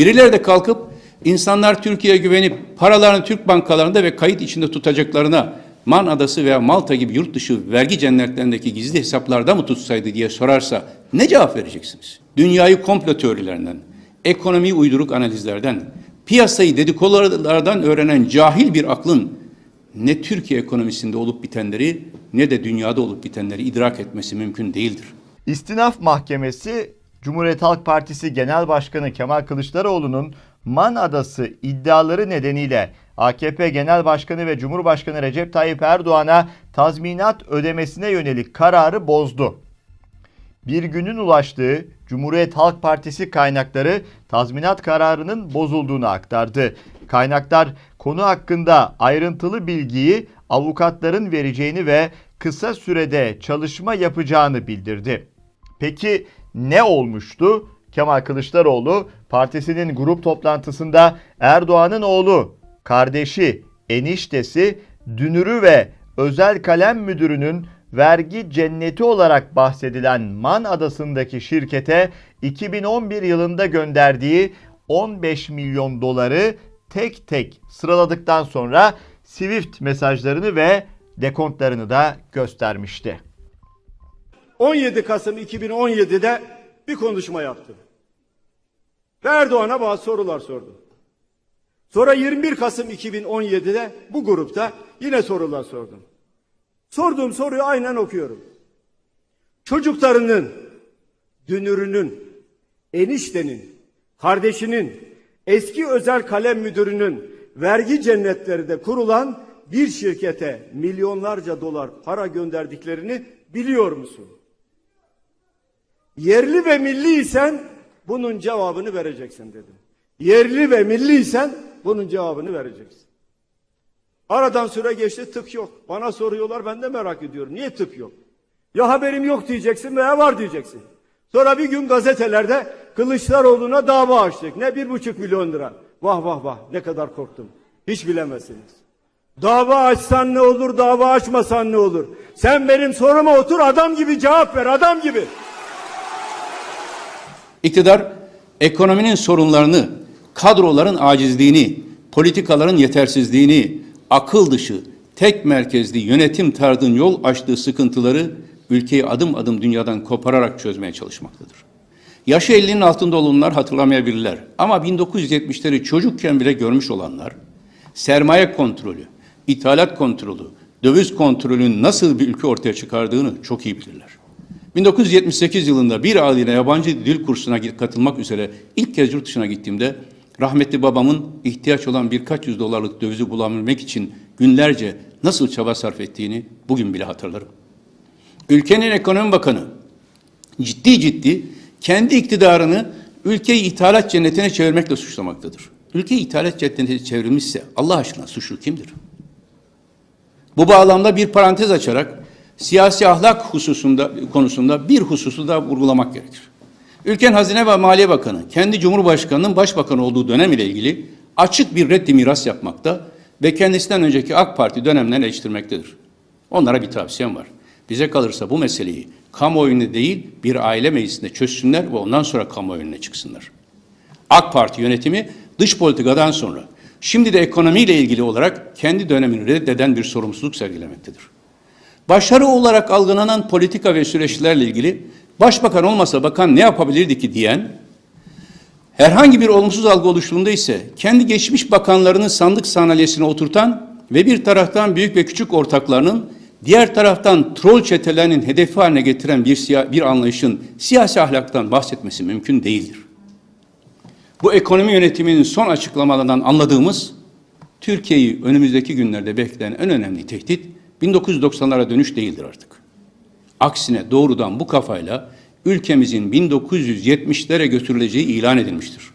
Birileri de kalkıp insanlar Türkiye'ye güvenip paralarını Türk bankalarında ve kayıt içinde tutacaklarına Man Adası veya Malta gibi yurt dışı vergi cennetlerindeki gizli hesaplarda mı tutsaydı diye sorarsa ne cevap vereceksiniz? Dünyayı komplo teorilerinden, ekonomiyi uyduruk analizlerden, piyasayı dedikodulardan öğrenen cahil bir aklın ne Türkiye ekonomisinde olup bitenleri ne de dünyada olup bitenleri idrak etmesi mümkün değildir. İstinaf Mahkemesi Cumhuriyet Halk Partisi Genel Başkanı Kemal Kılıçdaroğlu'nun Man Adası iddiaları nedeniyle AKP Genel Başkanı ve Cumhurbaşkanı Recep Tayyip Erdoğan'a tazminat ödemesine yönelik kararı bozdu. Bir günün ulaştığı Cumhuriyet Halk Partisi kaynakları tazminat kararının bozulduğunu aktardı. Kaynaklar konu hakkında ayrıntılı bilgiyi avukatların vereceğini ve kısa sürede çalışma yapacağını bildirdi. Peki ne olmuştu? Kemal Kılıçdaroğlu partisinin grup toplantısında Erdoğan'ın oğlu, kardeşi, eniştesi, dünürü ve özel kalem müdürünün vergi cenneti olarak bahsedilen Man Adası'ndaki şirkete 2011 yılında gönderdiği 15 milyon doları tek tek sıraladıktan sonra Swift mesajlarını ve dekontlarını da göstermişti. 17 Kasım 2017'de bir konuşma yaptım. Ve Erdoğan'a bazı sorular sordum. Sonra 21 Kasım 2017'de bu grupta yine sorular sordum. Sorduğum soruyu aynen okuyorum. Çocuklarının, dünürünün, eniştenin, kardeşinin, eski özel kalem müdürünün vergi cennetlerinde kurulan bir şirkete milyonlarca dolar para gönderdiklerini biliyor musun? Yerli ve milliysen bunun cevabını vereceksin dedim. Yerli ve milliysen bunun cevabını vereceksin. Aradan süre geçti tık yok. Bana soruyorlar ben de merak ediyorum. Niye tık yok? Ya haberim yok diyeceksin veya var diyeceksin. Sonra bir gün gazetelerde Kılıçdaroğlu'na dava açtık. Ne bir buçuk milyon lira. Vah vah vah ne kadar korktum. Hiç bilemezsiniz. Dava açsan ne olur, dava açmasan ne olur? Sen benim soruma otur adam gibi cevap ver, adam gibi. İktidar ekonominin sorunlarını, kadroların acizliğini, politikaların yetersizliğini, akıl dışı, tek merkezli yönetim tarzının yol açtığı sıkıntıları ülkeyi adım adım dünyadan kopararak çözmeye çalışmaktadır. Yaşı 50'nin altında olanlar hatırlamayabilirler. Ama 1970'leri çocukken bile görmüş olanlar, sermaye kontrolü, ithalat kontrolü, döviz kontrolünün nasıl bir ülke ortaya çıkardığını çok iyi bilirler. 1978 yılında bir aile yabancı dil kursuna katılmak üzere ilk kez yurt dışına gittiğimde rahmetli babamın ihtiyaç olan birkaç yüz dolarlık dövizi bulabilmek için günlerce nasıl çaba sarf ettiğini bugün bile hatırlarım. Ülkenin ekonomi bakanı ciddi ciddi kendi iktidarını ülkeyi ithalat cennetine çevirmekle suçlamaktadır. Ülke ithalat cennetine çevrilmişse Allah aşkına suçlu kimdir? Bu bağlamda bir parantez açarak siyasi ahlak hususunda konusunda bir hususu da vurgulamak gerekir. Ülkenin Hazine ve Maliye Bakanı kendi Cumhurbaşkanının başbakan olduğu dönem ile ilgili açık bir reddi miras yapmakta ve kendisinden önceki AK Parti dönemlerini eleştirmektedir. Onlara bir tavsiyem var. Bize kalırsa bu meseleyi kamuoyunda değil bir aile meclisinde çözsünler ve ondan sonra kamuoyuna çıksınlar. AK Parti yönetimi dış politikadan sonra şimdi de ekonomiyle ilgili olarak kendi dönemini reddeden bir sorumsuzluk sergilemektedir. Başarı olarak algılanan politika ve süreçlerle ilgili başbakan olmasa bakan ne yapabilirdi ki diyen, herhangi bir olumsuz algı oluştuğunda ise kendi geçmiş bakanlarını sandık sandalyesine oturtan ve bir taraftan büyük ve küçük ortaklarının diğer taraftan troll çetelerinin hedefi haline getiren bir, bir anlayışın siyasi ahlaktan bahsetmesi mümkün değildir. Bu ekonomi yönetiminin son açıklamalarından anladığımız Türkiye'yi önümüzdeki günlerde bekleyen en önemli tehdit 1990'lara dönüş değildir artık. Aksine doğrudan bu kafayla ülkemizin 1970'lere götürüleceği ilan edilmiştir.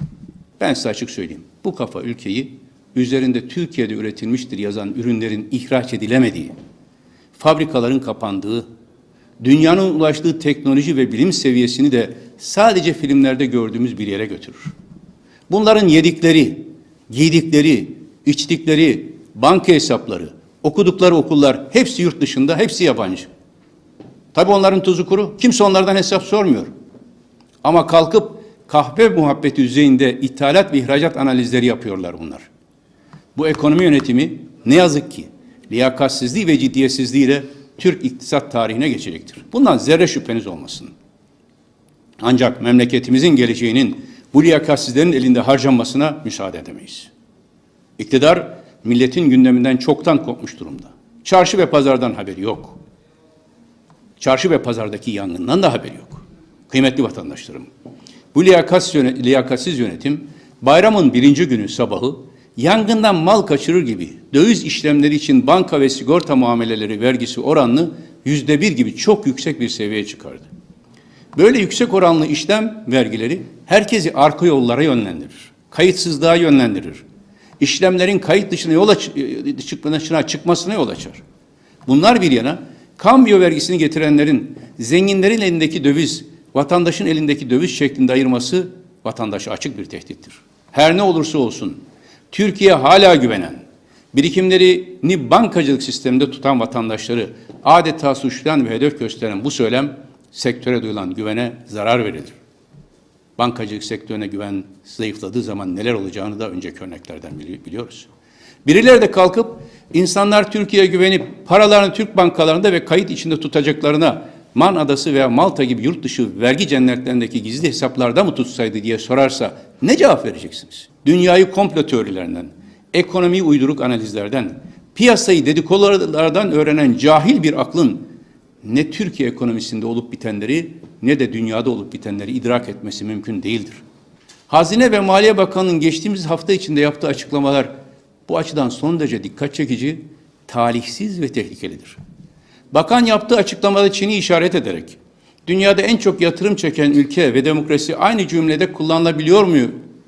Ben size açık söyleyeyim. Bu kafa ülkeyi üzerinde Türkiye'de üretilmiştir yazan ürünlerin ihraç edilemediği, fabrikaların kapandığı, dünyanın ulaştığı teknoloji ve bilim seviyesini de sadece filmlerde gördüğümüz bir yere götürür. Bunların yedikleri, giydikleri, içtikleri, banka hesapları, okudukları okullar hepsi yurt dışında, hepsi yabancı. Tabii onların tuzu kuru. Kimse onlardan hesap sormuyor. Ama kalkıp kahve muhabbeti düzeyinde ithalat ve ihracat analizleri yapıyorlar bunlar. Bu ekonomi yönetimi ne yazık ki liyakatsizliği ve ciddiyetsizliğiyle Türk iktisat tarihine geçecektir. Bundan zerre şüpheniz olmasın. Ancak memleketimizin geleceğinin bu liyakatsizlerin elinde harcanmasına müsaade edemeyiz. İktidar milletin gündeminden çoktan kopmuş durumda. Çarşı ve pazardan haberi yok. Çarşı ve pazardaki yangından da haberi yok. Kıymetli vatandaşlarım, bu liyakatsiz, yöne- liyakatsiz yönetim bayramın birinci günü sabahı yangından mal kaçırır gibi döviz işlemleri için banka ve sigorta muameleleri vergisi oranını yüzde bir gibi çok yüksek bir seviyeye çıkardı. Böyle yüksek oranlı işlem vergileri herkesi arka yollara yönlendirir. Kayıtsızlığa yönlendirir. İşlemlerin kayıt dışına yola çı- çıkmasına, çıkmasına yol açar. Bunlar bir yana kambiyo vergisini getirenlerin zenginlerin elindeki döviz, vatandaşın elindeki döviz şeklinde ayırması vatandaşa açık bir tehdittir. Her ne olursa olsun Türkiye hala güvenen, birikimlerini bankacılık sisteminde tutan vatandaşları adeta suçlayan ve hedef gösteren bu söylem sektöre duyulan güvene zarar verir. Bankacılık sektörüne güven zayıfladığı zaman neler olacağını da önceki örneklerden bili- biliyoruz. Birileri de kalkıp insanlar Türkiye'ye güvenip paralarını Türk bankalarında ve kayıt içinde tutacaklarına Man Adası veya Malta gibi yurt dışı vergi cennetlerindeki gizli hesaplarda mı tutsaydı diye sorarsa ne cevap vereceksiniz? Dünyayı komplo teorilerinden, ekonomiyi uyduruk analizlerden, piyasayı dedikodulardan öğrenen cahil bir aklın ne Türkiye ekonomisinde olup bitenleri ne de dünyada olup bitenleri idrak etmesi mümkün değildir. Hazine ve Maliye Bakanı'nın geçtiğimiz hafta içinde yaptığı açıklamalar bu açıdan son derece dikkat çekici, talihsiz ve tehlikelidir. Bakan yaptığı açıklamada Çin'i işaret ederek dünyada en çok yatırım çeken ülke ve demokrasi aynı cümlede kullanılabiliyor mu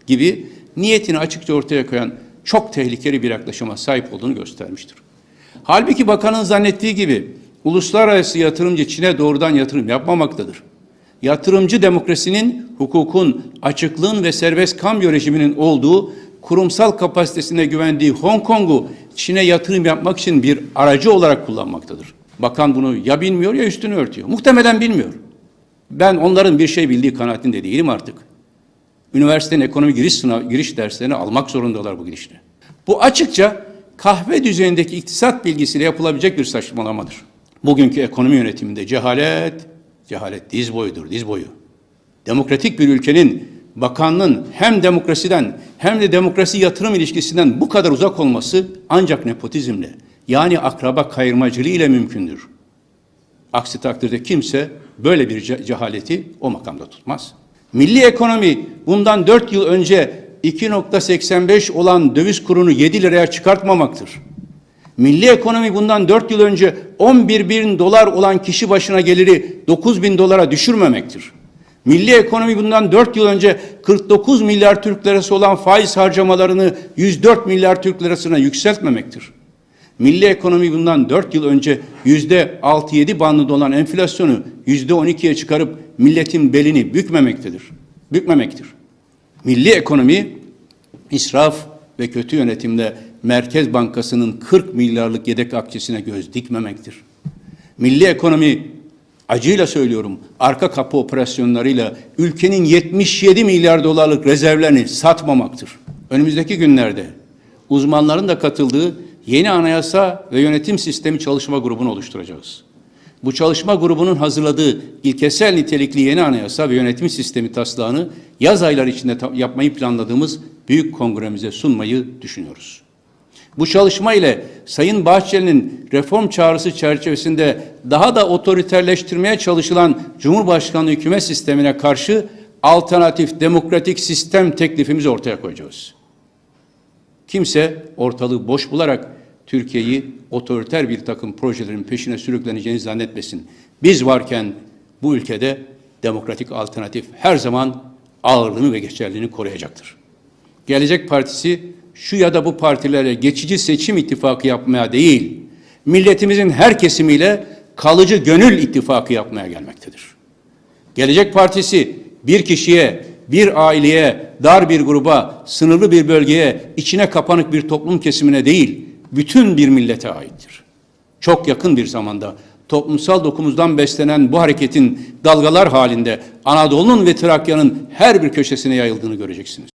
gibi niyetini açıkça ortaya koyan çok tehlikeli bir yaklaşıma sahip olduğunu göstermiştir. Halbuki bakanın zannettiği gibi uluslararası yatırımcı Çin'e doğrudan yatırım yapmamaktadır. Yatırımcı demokrasinin, hukukun, açıklığın ve serbest kambiyo rejiminin olduğu kurumsal kapasitesine güvendiği Hong Kong'u Çin'e yatırım yapmak için bir aracı olarak kullanmaktadır. Bakan bunu ya bilmiyor ya üstünü örtüyor. Muhtemelen bilmiyor. Ben onların bir şey bildiği kanaatinde değilim artık. Üniversitenin ekonomi giriş sınav, giriş derslerini almak zorundalar bu girişte. Bu açıkça kahve düzeyindeki iktisat bilgisiyle yapılabilecek bir saçmalamadır. Bugünkü ekonomi yönetiminde cehalet, cehalet diz boyudur, diz boyu. Demokratik bir ülkenin bakanlığın hem demokrasiden hem de demokrasi yatırım ilişkisinden bu kadar uzak olması ancak nepotizmle yani akraba kayırmacılığı ile mümkündür. Aksi takdirde kimse böyle bir ce- cehaleti o makamda tutmaz. Milli ekonomi bundan 4 yıl önce 2.85 olan döviz kurunu 7 liraya çıkartmamaktır. Milli ekonomi bundan 4 yıl önce 11 bin dolar olan kişi başına geliri 9 bin dolara düşürmemektir. Milli ekonomi bundan 4 yıl önce 49 milyar Türk lirası olan faiz harcamalarını 104 milyar Türk lirasına yükseltmemektir. Milli ekonomi bundan 4 yıl önce yüzde 6-7 bandında olan enflasyonu yüzde 12'ye çıkarıp milletin belini bükmemektedir. Bükmemektir. Milli ekonomi israf ve kötü yönetimde Merkez Bankası'nın 40 milyarlık yedek akçesine göz dikmemektir. Milli ekonomi acıyla söylüyorum arka kapı operasyonlarıyla ülkenin 77 milyar dolarlık rezervlerini satmamaktır. Önümüzdeki günlerde uzmanların da katıldığı yeni anayasa ve yönetim sistemi çalışma grubunu oluşturacağız. Bu çalışma grubunun hazırladığı ilkesel nitelikli yeni anayasa ve yönetim sistemi taslağını yaz ayları içinde yapmayı planladığımız büyük kongremize sunmayı düşünüyoruz. Bu çalışma ile Sayın Bahçeli'nin reform çağrısı çerçevesinde daha da otoriterleştirmeye çalışılan Cumhurbaşkanlığı hükümet sistemine karşı alternatif demokratik sistem teklifimizi ortaya koyacağız. Kimse ortalığı boş bularak Türkiye'yi otoriter bir takım projelerin peşine sürükleneceğini zannetmesin. Biz varken bu ülkede demokratik alternatif her zaman ağırlığını ve geçerliliğini koruyacaktır. Gelecek Partisi şu ya da bu partilerle geçici seçim ittifakı yapmaya değil, milletimizin her kesimiyle kalıcı gönül ittifakı yapmaya gelmektedir. Gelecek Partisi bir kişiye, bir aileye, dar bir gruba, sınırlı bir bölgeye, içine kapanık bir toplum kesimine değil, bütün bir millete aittir. Çok yakın bir zamanda toplumsal dokumuzdan beslenen bu hareketin dalgalar halinde Anadolu'nun ve Trakya'nın her bir köşesine yayıldığını göreceksiniz.